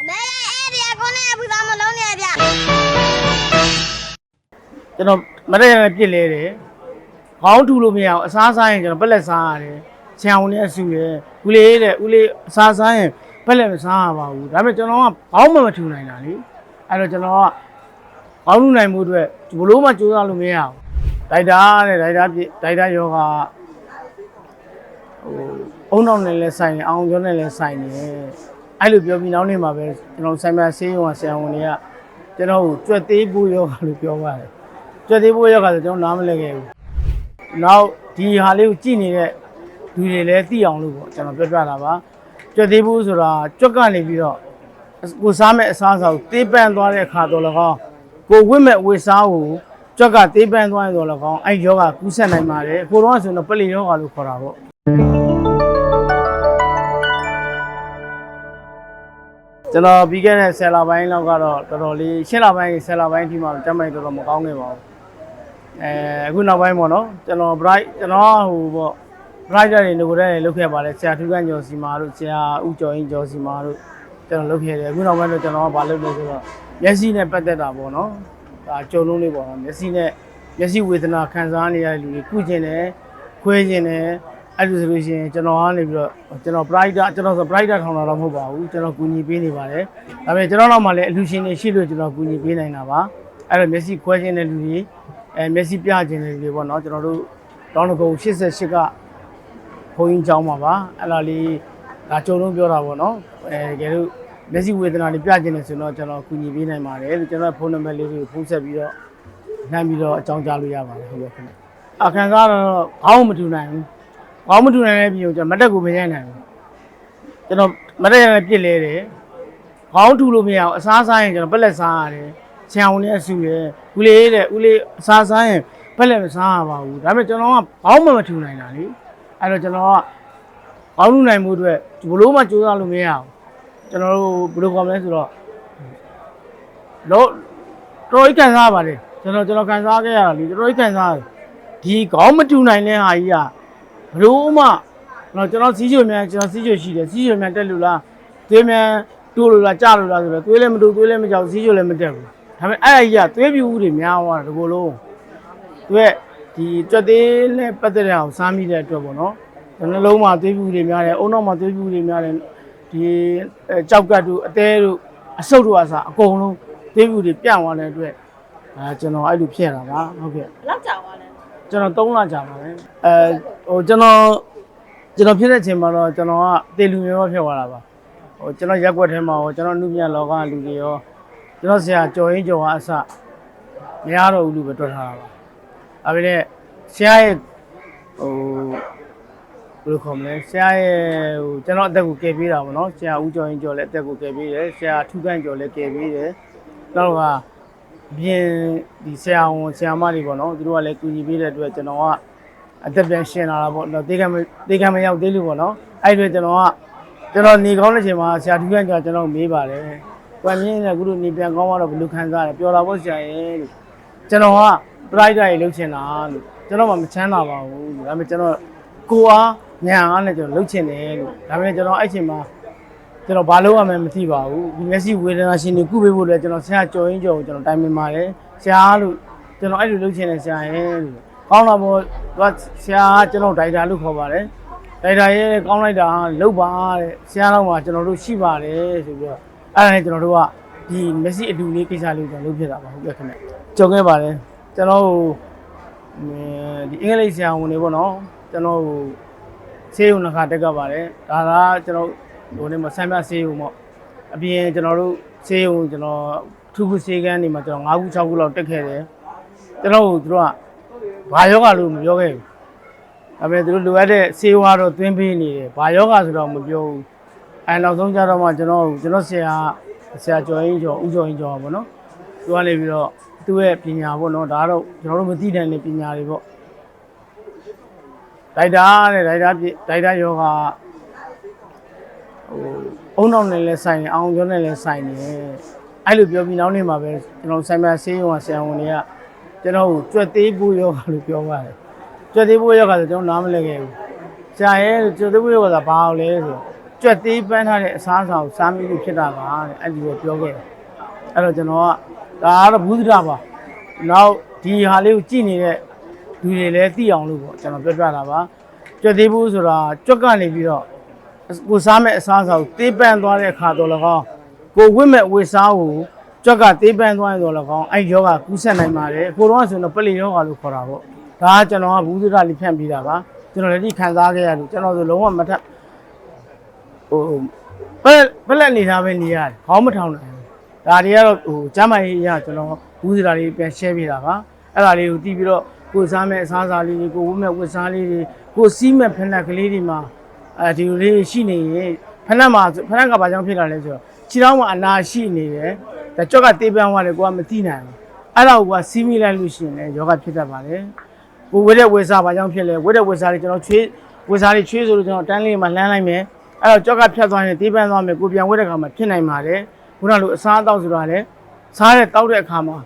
အမေအဲ့ဒီအကောနဲ့ဘူးသားမလုံးနေဗျာကျွန်တော်မရက်ရပြစ်လဲတယ်ခေါင်းထူလို့မရအောင်အစားစားရင်ကျွန်တော်ပက်လက်စားရတယ်ဆံဝင်နဲ့ဆူတယ်ဦးလေးတဲ့ဦးလေးအစားစားရင်ပက်လက်မစားရပါဘူးဒါပေမဲ့ကျွန်တော်ကဘောင်းမမထူနိုင်တာလေအဲ့တော့ကျွန်တော်ကဘောင်းထူနိုင်မှုအတွက်ဘလို့မှကြိုးစားလို့မရအောင်ဒိုက်တာတဲ့ဒိုက်တာပြစ်ဒိုက်တာယောဂဟိုအုံနောက်နဲ့လည်းဆိုင်တယ်အောင်ကျော်နဲ့လည်းဆိုင်တယ် အဲ့လိုပြောပြီးနောက်နေ့မှာပဲကျွန်တော်ဆိုင်မဆေးရုံကဆံဝင်တွေကကျွန်တော်ကိုကြွက်သေးဖို့ယောဂလို့ပြောပါတယ်ကြွက်သေးဖို့ရောက်ကဆိုကျွန်တော်နားမလဲခဲ့ဘူး။နောက်ဒီဟာလေးကိုကြည့်နေတဲ့လူတွေလည်းသိအောင်လို့ပေါ့ကျွန်တော်ပြောပြတာပါ။ကြွက်သေးဖို့ဆိုတာကြွက်ကနေပြီးတော့ကိုစားမဲ့အစားအစာကိုတေးပန်းသွားတဲ့အခါတော့လည်းကောင်းကိုဝစ်မဲ့ဝစ်စားကိုကြွက်ကတေးပန်းသွားရင်တော့လည်းကောင်းအဲ့ယောဂကူးဆက်နိုင်ပါတယ်။ကိုတော့ဆိုတော့ပလီယောဂလို့ခေါ်တာပေါ့ ကျွန်တော်ပြီးခဲ့တဲ့ဆယ်လပိုင်းလောက်ကတော့တော်တော်လေးရှင်းလပိုင်းဆယ်လပိုင်းဒီမှာတော့ကျမ်းမိုက်တော်တော်မကောင်းခဲ့ပါဘူးအဲအခုနောက်ပိုင်းပေါ့နော်ကျွန်တော် bright ကျွန်တော်ဟိုပေါ့ bright တွေငကိုတဲ့တွေလုပ်ခဲ့ပါတယ်ဆရာထူးကန်းကျော်စီမာတို့ဆရာဦးကျော်ရင်ကျော်စီမာတို့ကျွန်တော်လုပ်ခဲ့တယ်အခုနောက်ပိုင်းတော့ကျွန်တော်ကဘာလုပ်လဲဆိုတော့မျက်စိနဲ့ပတ်သက်တာပေါ့နော်ဒါကြုံလုံးလေးပေါ့နော်မျက်စိနဲ့မျက်စိဝေဒနာခံစားနေရတဲ့လူတွေကုကျင်တယ်ခွဲကျင်တယ် အဲ့လိုဆိုလို့ရှိရင်ကျွန်တော်ကနေပြီးတော့ကျွန်တော် bright ကျွန်တော်ဆို bright ထောင်တာတော့မဟုတ်ပါဘူးကျွန်တော်ကူညီပေးနေပါတယ်ဒါပေမဲ့ကျွန်တော်တော့မှလည်းအလူရှင်တွေရှိလို့ကျွန်တော်ကူညီပေးနိုင်တာပါအဲ့တော့မျက်စိခွဲကျင်တဲ့လူတွေအဲမျက်စိပြခြင်းတွေတွေပေါ့နော်ကျွန်တော်တို့တောင်းတကုံ88ကဘုန်းကြီးကျောင်းမှာပါအဲ့ဒါလေးဒါကြုံလုံးပြောတာပေါ့နော်အဲတကယ်လို့မျက်စိဝေဒနာတွေပြခြင်းနေဆိုတော့ကျွန်တော်ကူညီပေးနိုင်ပါတယ်လို့ကျွန်တော်ဖုန်းနံပါတ်လေးတွေကိုဖုန်းဆက်ပြီးတော့နှမ်းပြီးတော့အကြောင်းကြားလို့ရပါတယ်ဟုတ်ကဲ့ခင်ဗျအခန်းကားတော့ဘောင်းမထူနိုင်ဘူး ဘောင်းမထူနိုင်တဲ့ပြည်ကိုကျွန်တော်မတက်ကိုမရိုက်နိုင်ဘူးကျွန်တော်မတက်ရပြစ်လဲတယ်ခေါင်းထူလို့မရအောင်အစားစားရင်ကျွန်တော်ပက်လက်စားရတယ်။ဆံဝင်နဲ့ဆူတယ်။ဦးလေးတဲ့ဦးလေးအစားစားရင်ပက်လက်မစားရပါဘူး။ဒါပေမဲ့ကျွန်တော်ကဘောင်းမမထူနိုင်တာလေ။အဲ့တော့ကျွန်တော်ကဘောင်းထူနိုင်မှုအတွက်ဘလို့မှကြိုးစားလို့မရအောင်။ကျွန်တော်တို့ဘယ်လိုခေါ်မလဲဆိုတော့တော့တော်ကြီးခံစားပါတယ်။ကျွန်တော်ကျွန်တော်ခံစားခဲ့ရတာလေတော်ကြီးခံစားတယ်။ဒီခေါင်းမထူနိုင်တဲ့ဟာကြီးက ဘလို့မှကျွန်တော်ကျွန်တော်စီးချိုမြန်ကျွန်တော်စီးချိုရှိတယ်စီးချိုမြန်တက်လို့လားသွေးမြန်တိုးလို့လားကြလို့လားဆိုတော့သွေးလည်းမတိုးသွေးလည်းမကြောက်စီးချိုလည်းမတက်ဘူးဒါပေမဲ့အဲ့အကြီးကသွေးပြူဦးတွေများသွားတာဒီလိုလုံးသူကဒီကြွက်သေးနဲ့ပတ်သက်တဲ့အောင်စားမိတဲ့အတွက်ပေါ့နော်နှလုံးမှာသွေးပြူတွေများတယ်အုံနောက်မှာသွေးပြူတွေများတယ်ဒီကြောက်ကတ်တို့အသေးတို့အဆုတ်တို့အစားအကုန်လုံးသွေးပြူတွေပြန့်သွားတဲ့အတွက်အဲကျွန်တော်အဲ့လိုဖြစ်ရတာပါဟုတ်ကဲ့လောက်ကြောင်ပါလဲ ကျွန်တော်3လကြာပါပဲအဲဟိုကျွန်တော်ကျွန်တော်ဖြစ်တဲ့အချိန်မှာတော့ကျွန်တော်ကတေလူမျိုးဖြစ်သွားတာပါဟိုကျွန်တော်ရက်ွက်ထဲမှာရောကျွန်တော်နှုတ်မြလောကလူတွေရောကျွန်တော်ဆရာကြော်ရင်ကြော်ကအစမရတော့ဘူးလို့ပဲတွက်ထားတာပါဒါပေမဲ့ဆရာရဲ့ဟိုဘယ်လိုခေါ်မလဲဆရာရဲ့ဟိုကျွန်တော်အသက်ကိုကယ်ပေးတာပေါ့နော်ဆရာဦးကျော်ရင်ကျော်လည်းအသက်ကိုကယ်ပေးတယ်ဆရာထူးကန့်ကျော်လည်းကယ်ပေးတယ်နောက်တော့ ကပြင်ဒီဆရာဝန်ဆရာမတွေပေါ့နော်သူတို့ကလည်းကူညီပေးတဲ့အတွက်ကျွန်တော်ကအသက်ပြန်ရှင်းလာတာပေါ့နော်တေးကံမတေးကံမရောက်သေးလို့ပေါ့နော်အဲ့ဒီအတွက်ကျွန်တော်ကကျွန်တော်နေကောင်းတဲ့ချိန်မှာဆရာထူးကန်းကျော်ကျွန်တော်မေးပါတယ်။ကွန်မြင့်နဲ့ခုလိုနေပြန်ကောင်းတော့ဘယ်လိုခံစားရလဲပြောတာပေါ့ဆရာရဲ့လို့ကျွန်တော်က pride တွေလှုပ်ချင်တာလို့ကျွန်တော်မှမချမ်းသာပါဘူးလို့ဒါပေမဲ့ကျွန်တော်ကိုအားညာအားနဲ့ကျွန်တော်လှုပ်ချင်တယ်လို့ဒါပေမဲ့ကျွန်တော်အဲ့ချိန်မှာ ကျွန်တော်ဘာလုပ်ရမလဲမသိပါဘူးဒီမျက်စိဝေဒနာရှင်တွေကုပေးဖို့လည်းကျွန်တော်ဆရာကြော်ရင်ကြော်ကိုကျွန်တော်တိုင်ပင်ပါတယ်ဆရာလို့ကျွန်တော်အဲ့လိုလုပ်ချင်တယ်ဆရာရဲ့လို့ကောင်းလာပေါ့သူကဆရာကကျွန်တော်ဒိုက်တာလို့ခေါ်ပါတယ်ဒိုက်တာရဲ့ကောင်းလိုက်တာလုပ်ပါတဲ့ဆရာတော်မှာကျွန်တော်တို့ရှိပါတယ်ဆိုပြီးတော့အဲ့ဒါနဲ့ကျွန်တော်တို့ကဒီမျက်စိအတူလေးကိစ္စလေးကိုကျွန်တော်လုပ်ဖြစ်တာပါဟုတ်ကဲ့ခင်ဗျကြုံခဲ့ပါတယ်ကျွန်တော်ဒီအင်္ဂလိပ်ဆရာဝန်တွေပေါ့နော်ကျွန်တော်ဆေးရုံတစ်ခါတက်ကြပါတယ်ဒါကကျွန်တော် ဟိုနေ့မှာဆမ်းပြဆေးရုံပေါ့အပြင်ကျွန်တော်တို့ဆေးရုံကျွန်တော်ထူးခုဆေးကန်းနေမှာကျွန်တော်၅ခု6ခုလောက်တက်ခဲ့တယ်ကျွန်တော်တို့တို့ကဘာယောဂလို့မပြောခဲ့ဘူးဒါပေမဲ့တို့လိုအပ်တဲ့ဆေးဝါးတော့သွင်းပေးနေတယ်ဘာယောဂဆိုတော့မပြောဘူးအဲနောက်ဆုံးကြတော့မှကျွန်တော်ကျွန်တော်ဆရာဆရာကျော်ရင်ကျော်ဦးကျော်ရင်ကျော်ပါပေါ့နော်သူကနေပြီးတော့သူ့ရဲ့ပညာပေါ့နော်ဒါကတော့ကျွန်တော်တို့မသိတဲ့ပညာတွေပေါ့ဒိုက်တာတဲ့ဒိုက်တာပြဒိုက်တာယောဂ ဟိုအုံနောက်နဲ့လည်းဆိုင်တယ်အောင်ကျော်နဲ့လည်းဆိုင်တယ်အဲ့လိုပြောပြီးနောက်နေ့မှာပဲကျွန်တော်ဆိုင်မဆေးရုံကဆရာဝန်တွေကကျွန်တော်ကိုကြွက်သေးဖို့ယောဂလို့ပြောပါတယ်ကြွက်သေးဖို့ယောဂဆိုကျွန်တော်နားမလဲခဲ့ဘူးဆရာရဲ့ကြွက်သေးဖို့ယောဂဆိုတာဘာလို့လဲဆိုကြကြွက်သေးပန်းထားတဲ့အစားအစာကိုစားမိလို့ဖြစ်တာပါတဲ့အဲ့ဒီကိုပြောခဲ့တယ်အဲ့တော့ကျွန်တော်ကဒါကတော့ဘူးသဒပါနောက်ဒီဟာလေးကိုကြည့်နေတဲ့လူတွေလည်းသိအောင်လို့ပေါ့ကျွန်တော်ပြောပြတာပါကြွက်သေးဘူးဆိုတာကြွက်ကနေပြီးတော့ ကိုစားမဲ့အစားအစာကိုသေးပန်းသွားတဲ့အခါတော့လည်းကောင်းကိုဝစ်မဲ့ဝစ်စားကိုကြွက်ကသေးပန်းသွားရင်တော့လည်းကောင်းအဲ့ယောဂကူးဆက်နိုင်ပါတယ်ကိုတော့ဆိုတော့ပလီယောဂလို့ခေါ်တာပေါ့ဒါကကျွန်တော်ကဘူးသဒလေးဖြန့်ပြီးတာပါကျွန်တော်လည်းဒီခံစားခဲ့ရလို့ကျွန်တော်ဆိုလုံးဝမထက်ဟိုပက်ပက်လက်နေသားပဲနေရတယ်ခေါင်းမထောင်နိုင်ဘူးဒါတွေကတော့ဟိုကျမ်းမာရေးအရကျွန်တော်ဘူးစရာလေးပြန် share ပေးတာပါအဲ့ဒါလေးကိုတီးပြီးတော့ကိုယ်စားမဲ့အစားအစာလေးတွေကိုဝတ်မဲ့ဝတ်စားလေးတွေကိုစီးမဲ့ဖက်နှက်ကလေးတွေမှာ အဲဒီလိုလေးရှိနေရင်ဖက်နှက်မှာဖက်နှက်ကဘာကြောင့်ဖြစ်တာလဲဆိုတော့ခြေထောက်မှာအနာရှိနေတယ်ဒါကြောက်ကတေးပန်းသွားတယ်ကိုကမသိနိုင်ဘူးအဲ့ဒါကိုကစီးမိလိုက်လို့ရှိရင်လည်းယောဂဖြစ်တတ်ပါတယ်ကိုဝက်တဲ့ဝက်စားဘာကြောင့်ဖြစ်လဲဝက်တဲ့ဝက်စားတွေကျွန်တော်ချွေးဝက်စားတွေချွေးဆိုလို့ကျွန်တော်တန်းလေးမှာလှမ်းလိုက်မယ်အဲ့တော့ကြောက်ကဖြတ်သွားရင်တေးပန်းသွားမယ်ကိုပြန်ဝက်တဲ့ခါမှာဖြစ်နိုင်ပါတယ်ခုနလိုအစားအသောက်ဆိုတာလည်းစားတဲ့တောက်တဲ့အခါမှာ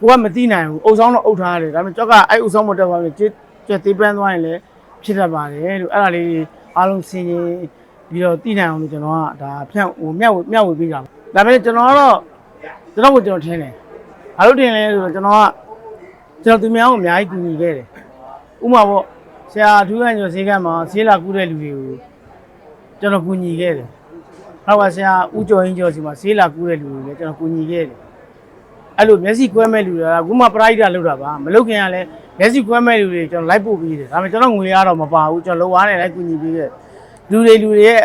ကိုကမသိနိုင်ဘူးအုပ်ဆောင်တော့အုပ်ထားရတယ်ဒါပေမဲ့ကြောက်ကအဲ့အုပ်ဆောင်မတက်သွားရင်ကျွတ်တေးပန်းသွားရင်လည်းဖြစ်တတ်ပါတယ်လို့အဲ့ဒါလေး အားလုံးဆင်ရင်ပြီးတော့သိနိုင်အောင်လို့ကျွန်တော်ကဒါဖြန့်ဟိုမျှဝေမျှဝေပေးတာပါဒါပေမဲ့ကျွန်တော်ကတော့ကျွန်တော်ကိုကျွန်တော်ထင်တယ်ဘာလို့ထင်လဲဆိုတော့ကျွန်တော်ကကျွန်တော်သူများကိုအများကြီးကူညီခဲ့တယ်ဥပမာပေါ့ဆရာထူးခန့်ကျော်ဈေးကမှာဈေးလာကူးတဲ့လူတွေကိုကျွန်တော်ကူညီခဲ့တယ်။နောက်ကဆရာဦးကျော်ရင်ကျော်စီမှာဈေးလာကူးတဲ့လူတွေလည်းကျွန်တော်ကူညီခဲ့တယ်။ အဲ့လိုမျက်စိကွဲမဲ့လူတွေကအခုမှပရိုက်တာလုပ်တာပါမလုပ်ခင်ကလည်းမျက်စိကွဲမဲ့လူတွေကျွန်တော်လိုက်ပို့ပြီးတယ်ဒါပေမဲ့ကျွန်တော်ငွေရတော့မပါဘူးကျွန်တော်လောအားနဲ့လိုက်ကူညီပေးခဲ့လူတွေလူတွေရဲ့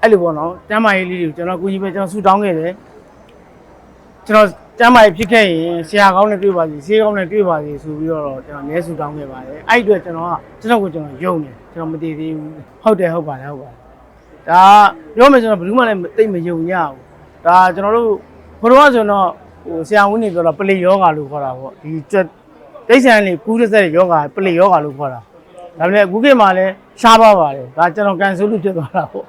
အဲ့လိုပေါ့နော်တမ်းမာရေးလေးတွေကိုကျွန်တော်ကူညီပေးကျွန်တော်ဆူတောင်းခဲ့တယ်ကျွန်တော်တမ်းမာရေးဖြစ်ခဲ့ရင်ဆရာကောင်းနဲ့တွေ့ပါစီဆေးကောင်းနဲ့တွေ့ပါစီဆိုပြီးတော့ကျွန်တော်အနည်းဆူတောင်းခဲ့ပါတယ်အဲ့ဒီအတွက်ကျွန်တော်ကကျွန်တော်ကိုကျွန်တော်ယုံတယ်ကျွန်တော်မတည်သေးဘူးဟုတ်တယ်ဟုတ်ပါတယ်ဟုတ်ပါတယ်ဒါပြောမယ်ဆိုတော့ဘယ်သူမှလည်းတိတ်မယုံကြဘူးဒါကျွန်တော်တို့ဘုရားဆိုတော့ ဟိုဆရာဝန်ကြီးပြောတော့ပလေယောဂါလို့ခေါ်တာပေါ့ဒီကြက်တိတ်ဆန်လေးကူးတဲ့ဆက်ယောဂါပလေယောဂါလို့ခေါ်တာဒါပေမဲ့အခုခေတ်မှာလည်းရှားပါပါတယ်ဒါကျွန်တော်ကန်ဆူလို့ဖြစ်သွားတာပေါ့